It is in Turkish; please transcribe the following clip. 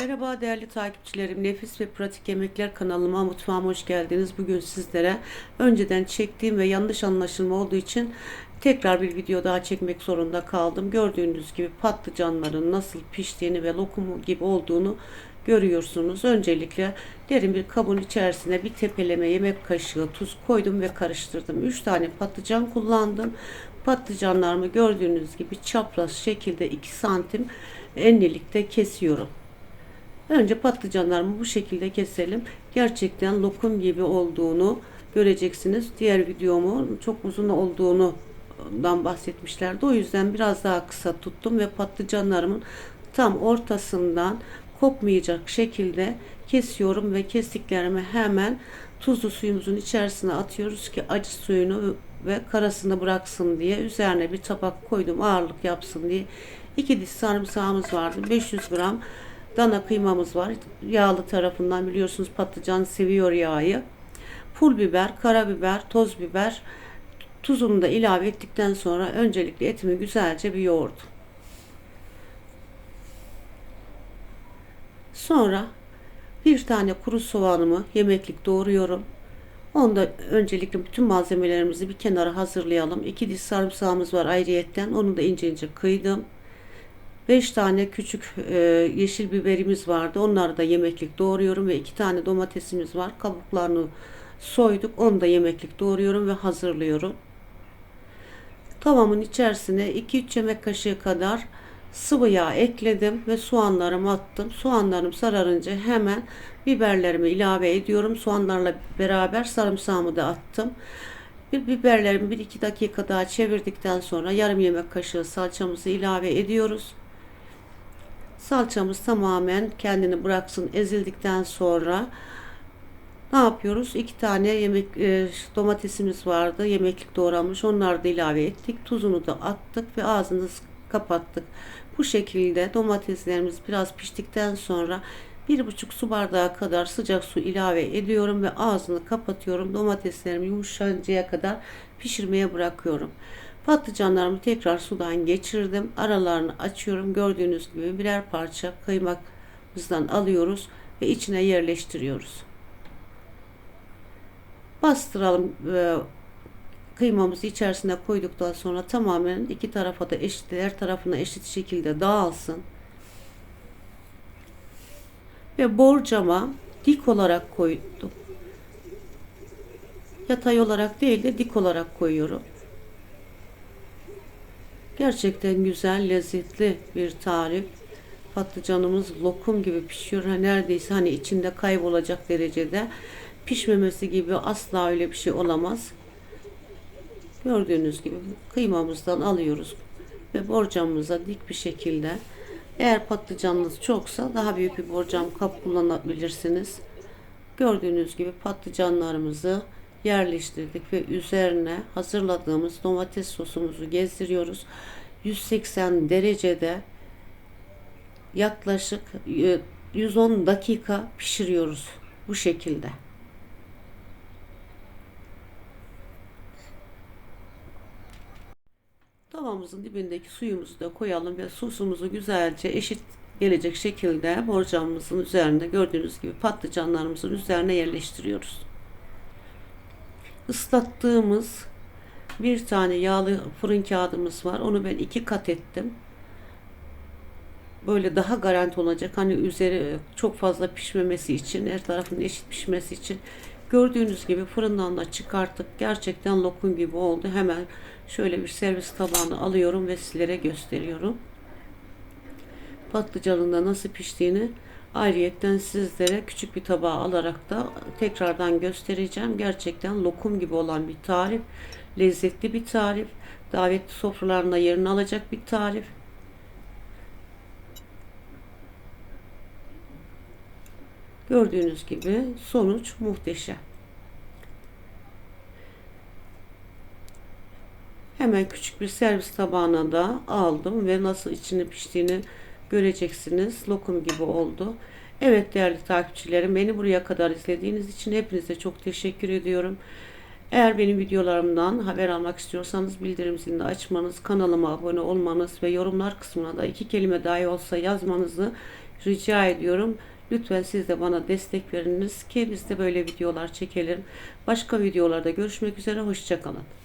Merhaba değerli takipçilerim. Nefis ve Pratik Yemekler kanalıma, mutfağıma hoş geldiniz. Bugün sizlere önceden çektiğim ve yanlış anlaşılma olduğu için tekrar bir video daha çekmek zorunda kaldım. Gördüğünüz gibi patlıcanların nasıl piştiğini ve lokumu gibi olduğunu görüyorsunuz. Öncelikle derin bir kabın içerisine bir tepeleme yemek kaşığı tuz koydum ve karıştırdım. 3 tane patlıcan kullandım. Patlıcanlarımı gördüğünüz gibi çapraz şekilde 2 santim enlilikte kesiyorum. Önce patlıcanlarımı bu şekilde keselim. Gerçekten lokum gibi olduğunu göreceksiniz. Diğer videomu çok uzun olduğundan bahsetmişlerdi. O yüzden biraz daha kısa tuttum ve patlıcanlarımın tam ortasından kopmayacak şekilde kesiyorum ve kestiklerimi hemen tuzlu suyumuzun içerisine atıyoruz ki acı suyunu ve karasını bıraksın diye üzerine bir tabak koydum ağırlık yapsın diye. 2 diş sarımsağımız vardı. 500 gram Dana kıymamız var. Yağlı tarafından biliyorsunuz patlıcan seviyor yağı. Pul biber, karabiber, toz biber, tuzunu da ilave ettikten sonra öncelikle etimi güzelce bir yoğurdum. Sonra bir tane kuru soğanımı yemeklik doğruyorum. Onda öncelikle bütün malzemelerimizi bir kenara hazırlayalım. İki diş sarımsağımız var ayrıyetten. Onu da ince ince kıydım. 5 tane küçük e, yeşil biberimiz vardı. Onları da yemeklik doğruyorum ve 2 tane domatesimiz var. Kabuklarını soyduk. Onu da yemeklik doğruyorum ve hazırlıyorum. Tavamın içerisine 2-3 yemek kaşığı kadar sıvı yağ ekledim ve soğanlarımı attım. Soğanlarım sararınca hemen biberlerimi ilave ediyorum. Soğanlarla beraber sarımsağımı da attım. Bir biberlerimi 1-2 dakika daha çevirdikten sonra yarım yemek kaşığı salçamızı ilave ediyoruz. Salçamız tamamen kendini bıraksın ezildikten sonra ne yapıyoruz? İki tane yemek e, domatesimiz vardı. Yemeklik doğranmış. Onları da ilave ettik. Tuzunu da attık ve ağzını kapattık. Bu şekilde domateslerimiz biraz piştikten sonra bir buçuk su bardağı kadar sıcak su ilave ediyorum ve ağzını kapatıyorum. Domateslerimi yumuşayıncaya kadar pişirmeye bırakıyorum. Patlıcanlarımı tekrar sudan geçirdim. Aralarını açıyorum. Gördüğünüz gibi birer parça kıymakımızdan alıyoruz ve içine yerleştiriyoruz. Bastıralım e, kıymamızı içerisine koyduktan sonra tamamen iki tarafa da eşit, her tarafına eşit şekilde dağılsın. Ve borcama dik olarak koydum. Yatay olarak değil de dik olarak koyuyorum. Gerçekten güzel, lezzetli bir tarif. Patlıcanımız lokum gibi pişiyor. Neredeyse hani içinde kaybolacak derecede. Pişmemesi gibi asla öyle bir şey olamaz. Gördüğünüz gibi kıymamızdan alıyoruz ve borcamımıza dik bir şekilde eğer patlıcanınız çoksa daha büyük bir borcam kap kullanabilirsiniz. Gördüğünüz gibi patlıcanlarımızı yerleştirdik ve üzerine hazırladığımız domates sosumuzu gezdiriyoruz. 180 derecede yaklaşık 110 e, dakika pişiriyoruz bu şekilde. Tavamızın dibindeki suyumuzu da koyalım ve sosumuzu güzelce eşit gelecek şekilde borcamımızın üzerinde gördüğünüz gibi patlıcanlarımızın üzerine yerleştiriyoruz ıslattığımız bir tane yağlı fırın kağıdımız var. Onu ben iki kat ettim. Böyle daha garanti olacak. Hani üzeri çok fazla pişmemesi için, her tarafın eşit pişmesi için. Gördüğünüz gibi fırından da çıkarttık. Gerçekten lokum gibi oldu. Hemen şöyle bir servis tabağını alıyorum ve sizlere gösteriyorum. Patlıcanın da nasıl piştiğini Ayrıyetten sizlere küçük bir tabağa alarak da tekrardan göstereceğim. Gerçekten lokum gibi olan bir tarif. Lezzetli bir tarif. Davetli sofralarında yerini alacak bir tarif. Gördüğünüz gibi sonuç muhteşem. Hemen küçük bir servis tabağına da aldım ve nasıl içini piştiğini göreceksiniz. Lokum gibi oldu. Evet değerli takipçilerim beni buraya kadar izlediğiniz için hepinize çok teşekkür ediyorum. Eğer benim videolarımdan haber almak istiyorsanız bildirim zilini açmanız, kanalıma abone olmanız ve yorumlar kısmına da iki kelime dahi olsa yazmanızı rica ediyorum. Lütfen siz de bana destek veriniz ki biz de böyle videolar çekelim. Başka videolarda görüşmek üzere. Hoşçakalın.